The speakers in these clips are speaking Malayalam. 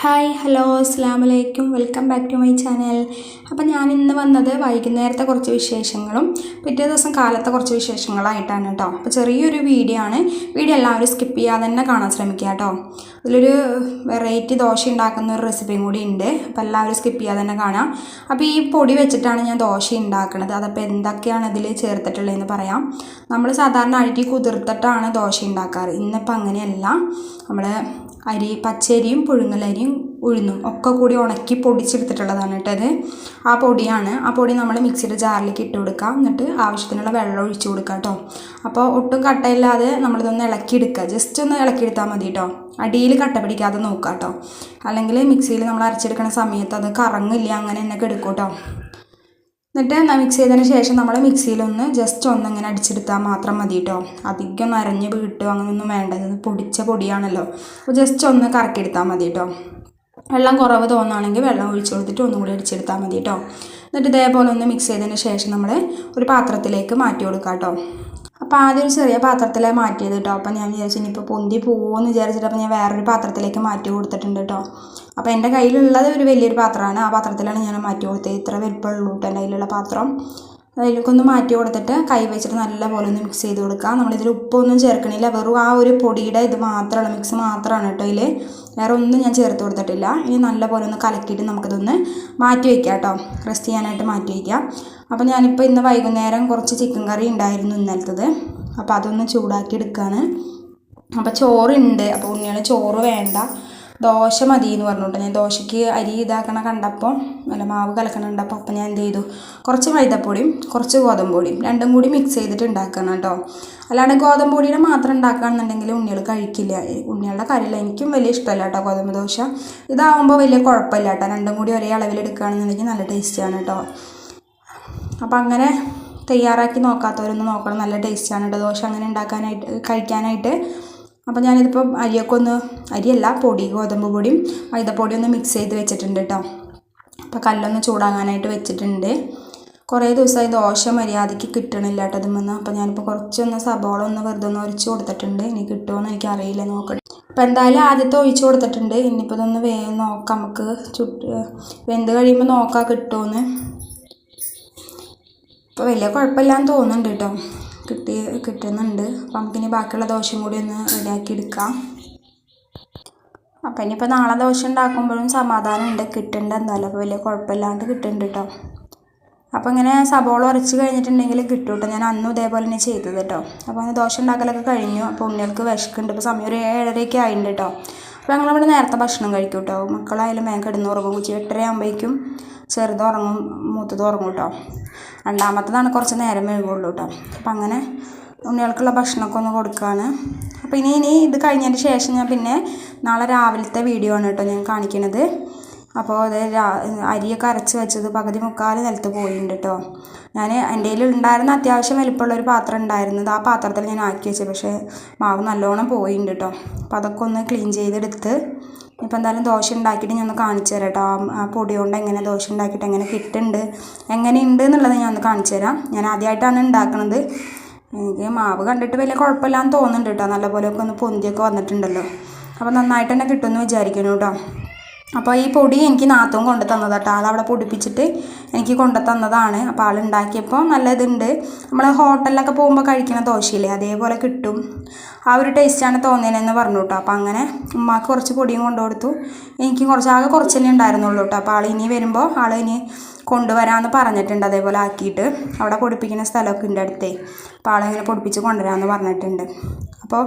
ഹായ് ഹലോ അസ്സാം വലൈക്കും welcome back to my channel അപ്പം ഞാൻ ഇന്ന് വന്നത് വൈകുന്നേരത്തെ കുറച്ച് വിശേഷങ്ങളും പിറ്റേ ദിവസം കാലത്തെ കുറച്ച് വിശേഷങ്ങളായിട്ടാണ് കേട്ടോ. അപ്പോൾ ചെറിയൊരു വീഡിയോ ആണ്. വീഡിയോ എല്ലാവരും സ്കിപ്പ് ചെയ്യാതെ തന്നെ കാണാൻ ശ്രമിക്കുക കേട്ടോ. അതിലൊരു വെറൈറ്റി ദോശ ഉണ്ടാക്കുന്ന ഒരു റെസിപ്പിയും കൂടി ഉണ്ട്. അപ്പോൾ എല്ലാവരും സ്കിപ്പ് ചെയ്യാതെ തന്നെ കാണാം. അപ്പോൾ ഈ പൊടി വെച്ചിട്ടാണ് ഞാൻ ദോശ ഉണ്ടാക്കുന്നത്. അതപ്പോൾ എന്തൊക്കെയാണ് ഇതിൽ ചേർത്തിട്ടുള്ളതെന്ന് പറയാം. നമ്മൾ സാധാരണ അഴുകി കുതിർത്തിട്ടാണ് ദോശ ഉണ്ടാക്കാറ്. ഇന്നിപ്പോൾ അങ്ങനെയല്ല. നമ്മൾ അരി പച്ചരിയും പുഴുങ്ങലരിയും ഉഴുന്നും ഒക്കെ കൂടി ഉണക്കി പൊടിച്ചെടുത്തിട്ടുള്ളതാണ് കേട്ടത് ആ പൊടിയാണ്. ആ പൊടി നമ്മൾ മിക്സിയുടെ ജാറിലേക്ക് ഇട്ട് കൊടുക്കുക എന്നിട്ട് ആവശ്യത്തിനുള്ള വെള്ളം ഒഴിച്ചു കൊടുക്കുക കേട്ടോ. അപ്പോൾ ഒട്ടും കട്ടയില്ലാതെ നമ്മളിതൊന്ന് ഇളക്കിയെടുക്കുക. ജസ്റ്റ് ഒന്ന് ഇളക്കിയെടുത്താൽ മതി കേട്ടോ. അടിയിൽ കട്ട പിടിക്കാതെ നോക്കുക കേട്ടോ. അല്ലെങ്കിൽ മിക്സിയിൽ നമ്മൾ അരച്ചെടുക്കുന്ന സമയത്ത് അത് കറങ്ങില്ല അങ്ങനെ എന്നൊക്കെ കെടുക്കും കേട്ടോ. എന്നിട്ട് മിക്സ് ചെയ്തതിന് ശേഷം നമ്മൾ മിക്സിയിലൊന്ന് ജസ്റ്റ് ഒന്ന് ഇങ്ങനെ അടിച്ചെടുത്താൽ മാത്രം മതി കേട്ടോ. അധികം നരഞ്ഞ് വീട്ടോ അങ്ങനെയൊന്നും വേണ്ടത് പൊടിച്ച പൊടിയാണല്ലോ. അപ്പോൾ ജസ്റ്റ് ഒന്ന് കറക്കിയെടുത്താൽ മതി കേട്ടോ. വെള്ളം കുറവ് തോന്നുകയാണെങ്കിൽ വെള്ളം ഒഴിച്ചു കൊടുത്തിട്ട് ഒന്നും കൂടി അടിച്ചെടുത്താൽ മതി കേട്ടോ എന്നിട്ട് ഇതേപോലെ ഒന്ന് മിക്സ് ചെയ്തതിന് ശേഷം നമ്മൾ ഒരു പാത്രത്തിലേക്ക് മാറ്റി കൊടുക്കാം കേട്ടോ അപ്പോൾ ആദ്യം ഒരു ചെറിയ പാത്രത്തിലാണ് മാറ്റിയത് കേട്ടോ അപ്പോൾ ഞാൻ വിചാരിച്ചു ഇനിയിപ്പോൾ പൊന്തി പോകുമെന്ന് വിചാരിച്ചിട്ട് അപ്പോൾ ഞാൻ വേറൊരു പാത്രത്തിലേക്ക് മാറ്റി കൊടുത്തിട്ടുണ്ട് കേട്ടോ അപ്പോൾ എന്റെ കയ്യിലുള്ളത് ഒരു വലിയൊരു പാത്രമാണ്. ആ പാത്രത്തിലാണ് ഞാൻ മാറ്റി കൊടുത്തത്. ഇത്ര വലിപ്പമുള്ളൂ കേട്ടോ എന്റെ കയ്യിലുള്ള പാത്രം. അതിലേക്ക് ഒന്ന് മാറ്റി കൊടുത്തിട്ട് കൈ വെച്ചിട്ട് നല്ലപോലെ ഒന്ന് മിക്സ് ചെയ്ത് കൊടുക്കുക. നമ്മളിതിൽ ഉപ്പൊന്നും ചേർക്കണില്ല. വെറും ആ ഒരു പൊടിയുടെ ഇത് മാത്രമാണ്. മിക്സ് മാത്രമാണ് കേട്ടോ ഇതിൽ വേറെ ഒന്നും ഞാൻ ചേർത്ത് കൊടുത്തിട്ടില്ല. ഇനി നല്ലപോലെ ഒന്ന് കലക്കിയിട്ട് നമുക്കിതൊന്ന് മാറ്റി വയ്ക്കാം കേട്ടോ. റെസ്റ്റ് ചെയ്യാനായിട്ട് മാറ്റി വയ്ക്കാം അപ്പോൾ ഞാനിപ്പോൾ ഇന്ന് വൈകുന്നേരം കുറച്ച് ചിക്കൻ കറി ഉണ്ടായിരുന്നു ഇന്നലത്തത്. അപ്പോൾ അതൊന്ന് ചൂടാക്കി എടുക്കുകയാണ് അപ്പോൾ ചോറുണ്ട്. അപ്പോൾ ഉണ്ണിയാണ് ചോറ് വേണ്ട. ദോശ മതി എന്ന് പറഞ്ഞുകൊണ്ട് ഞാൻ ദോശയ്ക്ക് അരി ഇതാക്കണ കണ്ടപ്പോൾ അല്ല മാവ് കലക്കണ കണ്ടപ്പോൾ അപ്പം ഞാൻ എന്ത് ചെയ്തു? കുറച്ച് മൈദപ്പൊടിയും കുറച്ച് ഗോതമ്പ് പൊടിയും രണ്ടും കൂടി മിക്സ് ചെയ്തിട്ട് ഉണ്ടാക്കണം കേട്ടോ. അല്ലാണ്ട് ഗോതമ്പ് പൊടിയുടെ മാത്രം ഉണ്ടാക്കുകയാണെന്നുണ്ടെങ്കിൽ ഉണ്ണികൾ കഴിക്കില്ല. ഉണ്ണികളുടെ കാര്യമില്ല എനിക്കും വലിയ ഇഷ്ടമല്ല കേട്ടോ ഗോതമ്പ് ദോശ. ഇതാവുമ്പോൾ വലിയ കുഴപ്പമില്ല കേട്ടോ. രണ്ടും കൂടി ഒരേ അളവിൽ എടുക്കുകയാണെന്നുണ്ടെങ്കിൽ നല്ല ടേസ്റ്റിയാണ് കേട്ടോ. അപ്പോൾ അങ്ങനെ തയ്യാറാക്കി നോക്കാത്തവരൊന്നും നോക്കണം. നല്ല ടേസ്റ്റാണ് കേട്ടോ ദോശ അങ്ങനെ ഉണ്ടാക്കാനായിട്ട് കഴിക്കാനായിട്ട്. അപ്പോൾ ഞാനിതിപ്പോൾ അരിയൊക്കെ ഒന്ന് അരിയല്ല പൊടി ഗോതമ്പ് പൊടിയും മൈദപ്പൊടി ഒന്ന് മിക്സ് ചെയ്ത് വെച്ചിട്ടുണ്ട് കേട്ടോ അപ്പോൾ കല്ലൊന്ന് ചൂടാകാനായിട്ട് വെച്ചിട്ടുണ്ട്. കുറേ ദിവസമായി ദോശ മര്യാദയ്ക്ക് കിട്ടണില്ല കേട്ടോ ഇതുമെന്ന് അപ്പോൾ ഞാനിപ്പോൾ കുറച്ചൊന്ന് സബോള ഒന്ന് വെറുതെ ഒന്ന് ഒഴിച്ച് കൊടുത്തിട്ടുണ്ട്. ഇനി കിട്ടുമോയെന്ന് എനിക്ക് അറിയില്ല നോക്കട്ടെ. അപ്പോൾ എന്തായാലും ആദ്യത്തെ ഒഴിച്ച് കൊടുത്തിട്ടുണ്ട്. ഇനിയിപ്പോൾ ഇതൊന്ന് വേ നോക്കാം നമുക്ക്. ചുട്ട് വെന്ത് കഴിയുമ്പോൾ നോക്കാം കിട്ടുമെന്ന് അപ്പോൾ വലിയ കുഴപ്പമില്ലാന്ന് തോന്നുന്നുണ്ട് കേട്ടോ കിട്ടി കിട്ടുന്നുണ്ട്. അപ്പം നമുക്കിനി ബാക്കിയുള്ള ദോശയും കൂടി ഒന്ന് റെഡിയാക്കി എടുക്കാം. അപ്പം ഇനിയിപ്പോൾ നാളെ ദോശ ഉണ്ടാക്കുമ്പോഴും സമാധാനമുണ്ട് കിട്ടുന്നുണ്ട് എന്തായാലും. അപ്പോൾ വലിയ കുഴപ്പമില്ലാണ്ട് കിട്ടുന്നുണ്ട് കേട്ടോ അപ്പോൾ ഇങ്ങനെ സബോള ഉരച്ച് കഴിഞ്ഞിട്ടുണ്ടെങ്കിൽ കിട്ടും കേട്ടോ ഞാൻ അന്നും ഇതേപോലെ തന്നെ ചെയ്തത് കേട്ടോ അപ്പോൾ അങ്ങനെ ദോശ ഉണ്ടാക്കലൊക്കെ കഴിഞ്ഞു. അപ്പോൾ ഉണ്ണികൾക്ക് വിശക്കുന്നുണ്ട്. ഇപ്പോൾ സമയം ഒരു ഏഴരയൊക്കെ ആയിട്ടുണ്ട് കേട്ടോ അപ്പോൾ ഞങ്ങളിവിടെ നേരത്തെ ഭക്ഷണം കഴിക്കും കേട്ടോ മക്കളായാലും വേഗം കിടന്നുറങ്ങും ഉച്ച എട്ടര ആകുമ്പോഴേക്കും ചെറുത് ഉറങ്ങും മൂത്തത് ഉറങ്ങും കേട്ടോ രണ്ടാമത്തതാണ് കുറച്ച് നേരം മെഴുകുള്ളൂ കേട്ടോ അപ്പം അങ്ങനെ ഉണ്ണികൾക്കുള്ള ഭക്ഷണമൊക്കെ ഒന്ന് കൊടുക്കുകയാണ് അപ്പോൾ ഇനി ഇനി ഇത് കഴിഞ്ഞതിന് ശേഷം ഞാൻ പിന്നെ നാളെ രാവിലത്തെ വീഡിയോ ആണ് കേട്ടോ ഞാൻ കാണിക്കുന്നത് അപ്പോൾ അത് അരിയൊക്കെ അരച്ച് വെച്ചത് പകുതി മുക്കാൽ നിലത്ത് പോയിട്ടുണ്ട് കേട്ടോ ഞാൻ എന്റെ കയ്യിൽ ഉണ്ടായിരുന്ന അത്യാവശ്യം വലിപ്പമുള്ളൊരു പാത്രം ഉണ്ടായിരുന്നത് ആ പാത്രത്തിൽ ഞാൻ ആക്കി വെച്ചത് പക്ഷേ മാവ് നല്ലോണം പോയിട്ടുണ്ട് കേട്ടോ അപ്പോൾ അതൊക്കെ ഒന്ന് ക്ലീൻ ചെയ്തെടുത്ത് ഇപ്പം എന്തായാലും ദോശ ഉണ്ടാക്കിയിട്ട് ഞാൻ ഒന്ന് കാണിച്ചു തരാം കേട്ടോ ആ പൊടി കൊണ്ട് എങ്ങനെ ദോശ ഉണ്ടാക്കിയിട്ട് എങ്ങനെ കിട്ടുന്നുണ്ട് എങ്ങനെ ഉണ്ട് എന്നുള്ളത് ഞാൻ ഒന്ന് കാണിച്ചു തരാം. ഞാൻ ആദ്യമായിട്ടാണ് ഉണ്ടാക്കുന്നത് എനിക്ക് മാവ് കണ്ടിട്ട് വലിയ കുഴപ്പമില്ലാന്ന് തോന്നുന്നുണ്ട് കേട്ടോ നല്ലപോലെയൊക്കെ ഒന്ന് പൊന്തിയൊക്കെ വന്നിട്ടുണ്ടല്ലോ. അപ്പോൾ നന്നായിട്ട് തന്നെ കിട്ടുമെന്ന് വിചാരിക്കുന്നു കേട്ടോ അപ്പോൾ ഈ പൊടി എനിക്ക് നാത്തും കൊണ്ടു തന്നതാണ് കേട്ടോ ആളവിടെ പൊടിപ്പിച്ചിട്ട് എനിക്ക് കൊണ്ടു തന്നതാണ്. അപ്പോൾ ആൾ ഉണ്ടാക്കിയപ്പോൾ നല്ല ഇതുണ്ട്. നമ്മൾ ഹോട്ടലിലൊക്കെ പോകുമ്പോൾ കഴിക്കുന്ന ദോശയില്ലേ അതേപോലെ കിട്ടും. ആ ഒരു ടേസ്റ്റാണ് തോന്നിയതെന്ന് പറഞ്ഞു കേട്ടോ. അപ്പോൾ അങ്ങനെ ഉമ്മാക്ക് കുറച്ച് പൊടിയും കൊണ്ടു എനിക്ക് കുറച്ച് ആകെ കുറച്ചല്ലേ ഉണ്ടായിരുന്നുള്ളൂ കേട്ടോ. അപ്പോൾ ആൾ ഇനി വരുമ്പോൾ ആൾ ഇനി കൊണ്ടുവരാമെന്ന് പറഞ്ഞിട്ടുണ്ട്. അതേപോലെ ആക്കിയിട്ട് അവിടെ പൊടിപ്പിക്കുന്ന സ്ഥലമൊക്കെ ഉണ്ട് അടുത്തേ. അപ്പോൾ ആളിങ്ങനെ പൊടിപ്പിച്ച് കൊണ്ടുവരാമെന്ന് പറഞ്ഞിട്ടുണ്ട്. അപ്പോൾ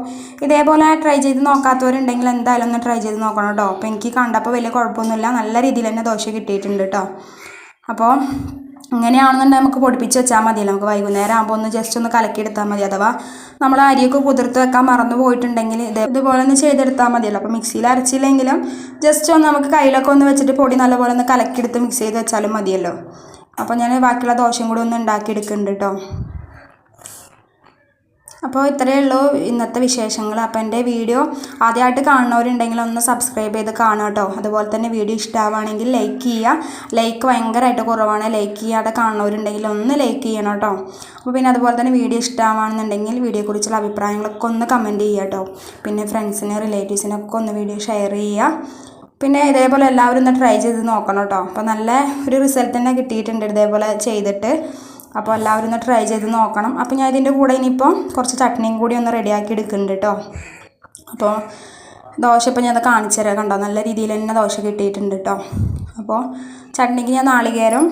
ഇതേപോലെ ട്രൈ ചെയ്ത് നോക്കാത്തവരുണ്ടെങ്കിൽ എന്തായാലും ഒന്ന് ട്രൈ ചെയ്ത് നോക്കണം കേട്ടോ അപ്പോൾ എനിക്ക് കണ്ടപ്പോൾ വലിയ കുഴപ്പമൊന്നുമില്ല. നല്ല രീതിയിൽ തന്നെ ദോശ കിട്ടിയിട്ടുണ്ട് കേട്ടോ അപ്പോൾ ഇങ്ങനെയാണെന്നുണ്ടെങ്കിൽ നമുക്ക് പൊടിപ്പിച്ച് വെച്ചാൽ മതി. നമുക്ക് വൈകുന്നേരം ആകുമ്പോൾ ഒന്ന് ജസ്റ്റ് ഒന്ന് കലക്കിയെടുത്താൽ മതി. അഥവാ നമ്മൾ അരിയൊക്കെ കുതിർത്ത് വെക്കാൻ മറന്നു പോയിട്ടുണ്ടെങ്കിൽ ഇത് ഇതുപോലെ ഒന്ന് ചെയ്തെടുത്താൽ മതിയല്ലോ. അപ്പോൾ മിക്സിയിൽ അരച്ചില്ലെങ്കിലും ജസ്റ്റ് ഒന്ന് നമുക്ക് കയ്യിലൊക്കെ ഒന്ന് വെച്ചിട്ട് പൊടി നല്ലപോലെ ഒന്ന് കലക്കിയെടുത്ത് മിക്സ് ചെയ്ത് വെച്ചാലും മതിയല്ലോ. അപ്പോൾ ഞാൻ ബാക്കിയുള്ള ദോശയും കൂടി ഒന്ന് ഉണ്ടാക്കിയെടുക്കുന്നുണ്ട് കേട്ടോ അപ്പോൾ ഇത്രയേ ഉള്ളൂ ഇന്നത്തെ വിശേഷങ്ങൾ. അപ്പോൾ എന്റെ വീഡിയോ ആദ്യമായിട്ട് കാണുന്നവരുണ്ടെങ്കിൽ ഒന്ന് സബ്സ്ക്രൈബ് ചെയ്ത് കാണുക കേട്ടോ. അതുപോലെ തന്നെ വീഡിയോ ഇഷ്ടമാവുകയാണെങ്കിൽ ലൈക്ക് ചെയ്യുക. ലൈക്ക് ഭയങ്കരമായിട്ട് കുറവാണ്. ലൈക്ക് ചെയ്യാതെ കാണുന്നവരുണ്ടെങ്കിൽ ഒന്ന് ലൈക്ക് ചെയ്യണം കേട്ടോ. അപ്പോൾ പിന്നെ അതുപോലെ തന്നെ വീഡിയോ ഇഷ്ടമാവുകയാണെന്നുണ്ടെങ്കിൽ വീഡിയോയെക്കുറിച്ചുള്ള അഭിപ്രായങ്ങളൊക്കെ ഒന്ന് കമന്റ് ചെയ്യുക കേട്ടോ. പിന്നെ ഫ്രണ്ട്സിനെ റിലേറ്റീവ്സിനൊക്കെ ഒന്ന് വീഡിയോ ഷെയർ ചെയ്യുക. പിന്നെ ഇതേപോലെ എല്ലാവരും ഒന്ന് ട്രൈ ചെയ്ത് നോക്കണം കേട്ടോ. അപ്പോൾ നല്ല ഒരു റിസൾട്ട് തന്നെ കിട്ടിയിട്ടുണ്ട് ഇതേപോലെ ചെയ്തിട്ട്. അപ്പോൾ എല്ലാവരും ഒന്ന് ട്രൈ ചെയ്ത് നോക്കണം. അപ്പോൾ ഞാൻ ഇതിന്റെ കൂടെ ഇനിയിപ്പോൾ കുറച്ച് ചട്നിയും കൂടി ഒന്ന് റെഡിയാക്കി എടുക്കുന്നുണ്ട് കേട്ടോ അപ്പോൾ ദോശ ഇപ്പോൾ ഞാൻ കാണിച്ചു തരാം കണ്ടോ? നല്ല രീതിയിൽ തന്നെ ദോശ കിട്ടിയിട്ടുണ്ട് കേട്ടോ അപ്പോൾ ചട്നിക്ക് ഞാൻ നാളികേരം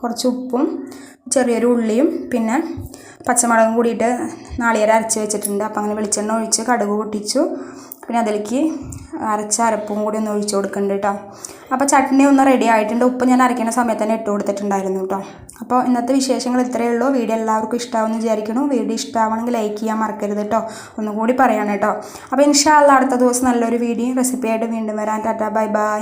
കുറച്ച് ഉപ്പും ചെറിയൊരു ഉള്ളിയും പിന്നെ പച്ചമുളകും കൂടിയിട്ട് നാളികേരം അരച്ച് വെച്ചിട്ടുണ്ട്. അപ്പോൾ അങ്ങനെ വെളിച്ചെണ്ണ ഒഴിച്ച് കടുക് പൊട്ടിച്ചു. പിന്നെ അതിലേക്ക് അരച്ച അരപ്പും കൂടി ഒന്ന് ഒഴിച്ച് കൊടുക്കുന്നുണ്ട് കേട്ടോ അപ്പോൾ ചട്നി ഒന്ന് റെഡി ആയിട്ടുണ്ട്. ഉപ്പ് ഞാൻ അരയ്ക്കുന്ന സമയത്ത് തന്നെ ഇട്ട് കൊടുത്തിട്ടുണ്ടായിരുന്നു കേട്ടോ. അപ്പോൾ ഇന്നത്തെ വിശേഷങ്ങൾ ഇത്രയേ ഉള്ളൂ. വീഡിയോ എല്ലാവർക്കും ഇഷ്ടമാവുമെന്ന് വിചാരിക്കുന്നു. വീഡിയോ ഇഷ്ടമാവണമെങ്കിൽ ലൈക്ക് ചെയ്യാൻ മറക്കരുത് കേട്ടോ. ഒന്നും കൂടി പറയാണ് കേട്ടോ. അപ്പോൾ ഇൻഷാല്ല അടുത്ത ദിവസം നല്ലൊരു വീഡിയോ റെസിപ്പിയായിട്ട് വീണ്ടും വരാൻ ടാറ്റാ ബൈ ബൈ